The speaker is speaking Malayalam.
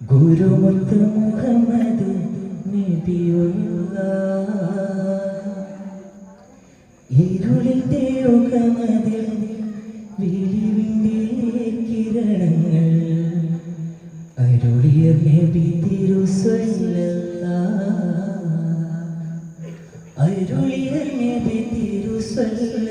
ഗുരുമുത്ത് മുഹമ്മദ് ഇരുളിന്റെ യുഗമതിൽ വിളിവിന്റെ കിരണങ്ങൾ അരുളിയ നബി തിരുസല്ല അരുളിയ നബി തിരുസല്ല